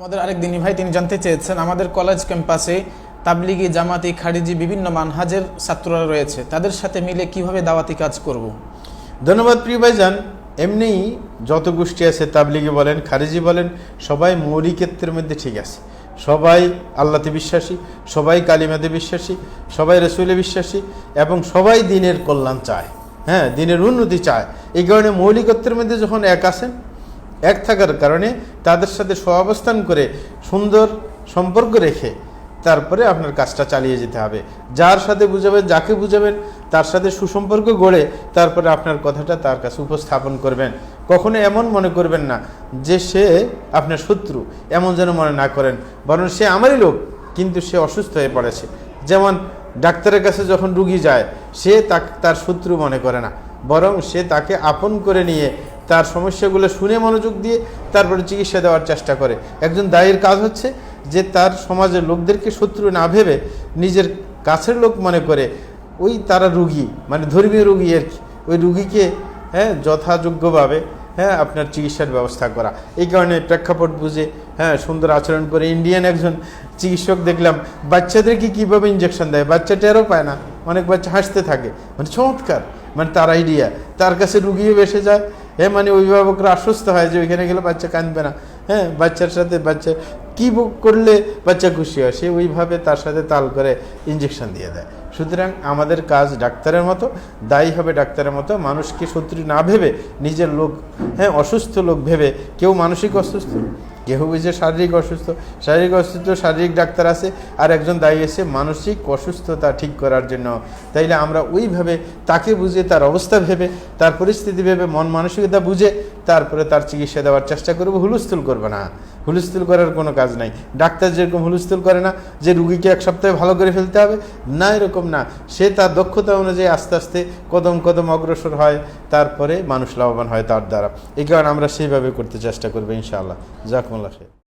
আমাদের আরেক দিনী ভাই, তিনি জানতে চেয়েছেন, আমাদের কলেজ ক্যাম্পাসে তাবলিগি, জামাতি, খারিজি বিভিন্ন মানহাজের ছাত্ররা রয়েছে। তাদের সাথে মিলে কীভাবে দাওয়াতি কাজ করব। ধন্যবাদ প্রিয় ভাইজান। এমনিই যত গোষ্ঠী আছে, তাবলিগি বলেন, খারিজি বলেন, সবাই মৌলিকত্বের মধ্যে ঠিক আছে। সবাই আল্লাতে বিশ্বাসী, সবাই কালিমাতে বিশ্বাসী, সবাই রসুলে বিশ্বাসী এবং সবাই দিনের কল্যাণ চায়। হ্যাঁ দিনের উন্নতি চায়। এই কারণে মৌলিকত্বের মধ্যে যখন এক আছেন এক থাকার কারণে তাদের সাথে সহাবস্থান করে সুন্দর সম্পর্ক রেখে তারপরে আপনার কাজটা চালিয়ে যেতে হবে। যার সাথে বুঝাবেন, যাকে বুঝাবেন, তার সাথে সুসম্পর্ক গড়ে তারপরে আপনার কথাটা তার কাছে উপস্থাপন করবেন। কখনো এমন মনে করবেন না যে সে আপনার শত্রু, এমন যেন মনে না করেন। বরং সে আমারই লোক, কিন্তু সে অসুস্থ হয়ে পড়েছে। যেমন ডাক্তারের কাছে যখন রুগী যায়, সে তার শত্রু মনে করে না। বরং সে তাকে আপন করে নিয়ে তার সমস্যাগুলো শুনে মনোযোগ দিয়ে তারপরে চিকিৎসা দেওয়ার চেষ্টা করে। একজন দায়ের কাজ হচ্ছে যে তার সমাজের লোকদেরকে শত্রু না ভেবে নিজের কাছের লোক মনে করে, ওই তারা রুগী মানে ধর্মীয় রুগী আর কি ওই রুগীকে হ্যাঁ যথাযোগ্যভাবে হ্যাঁ আপনার চিকিৎসার ব্যবস্থা করা। এই কারণে প্রেক্ষাপট বুঝে হ্যাঁ সুন্দর আচরণ করে ইন্ডিয়ান একজন চিকিৎসক দেখলাম, বাচ্চাদেরকে কীভাবে ইঞ্জেকশন দেয়? বাচ্চা টেরও পায় না। অনেক বাচ্চা হাসতে থাকে। মানে চমৎকার। মানে তার আইডিয়া তার কাছে রুগীও বেসে যায়। হ্যাঁ মানে অভিভাবকরা আশ্বস্ত হয় যে ওইখানে গেলে বাচ্চা কাঁদবে না। হ্যাঁ বাচ্চার সাথে বাচ্চা কী করলে বাচ্চা খুশি হয়, সে ওইভাবে তার সাথে তাল করে ইঞ্জেকশন দিয়ে দেয়। সুতরাং আমাদের কাজ ডাক্তারের মতো, দায়ী হবে ডাক্তারের মতো। মানুষকে শত্রু না ভেবে নিজের লোক হ্যাঁ অসুস্থ লোক ভেবে কেউ মানসিক অসুস্থ? কেউ বুঝে শারীরিক অসুস্থ? শারীরিক অসুস্থ, শারীরিক ডাক্তার আছে, আর একজন দায়ী এসে মানসিক অসুস্থতা ঠিক করার জন্য। তাইলে আমরা ওইভাবে তাকে বুঝে তার অবস্থা ভেবে, তার পরিস্থিতি ভেবে মন মানসিকতা বুঝে তারপরে তার চিকিৎসা দেওয়ার চেষ্টা করব, হুলস্থুল করবে না। হুলস্থুল করার কোনো কাজ নাই। ডাক্তার যেরকম হুলস্থুল করে না, যে রুগীকে এক সপ্তাহে ভালো করে ফেলতে হবে, না এরকম না। সে তার দক্ষতা অনুযায়ী আস্তে আস্তে কদম কদম অগ্রসর হয়, তারপরে মানুষ লাভবান হয় তার দ্বারা। এই কারণে আমরা সেইভাবে করতে চেষ্টা করব, ইনশাআল্লাহ। জাকমুল্লা খেয়ে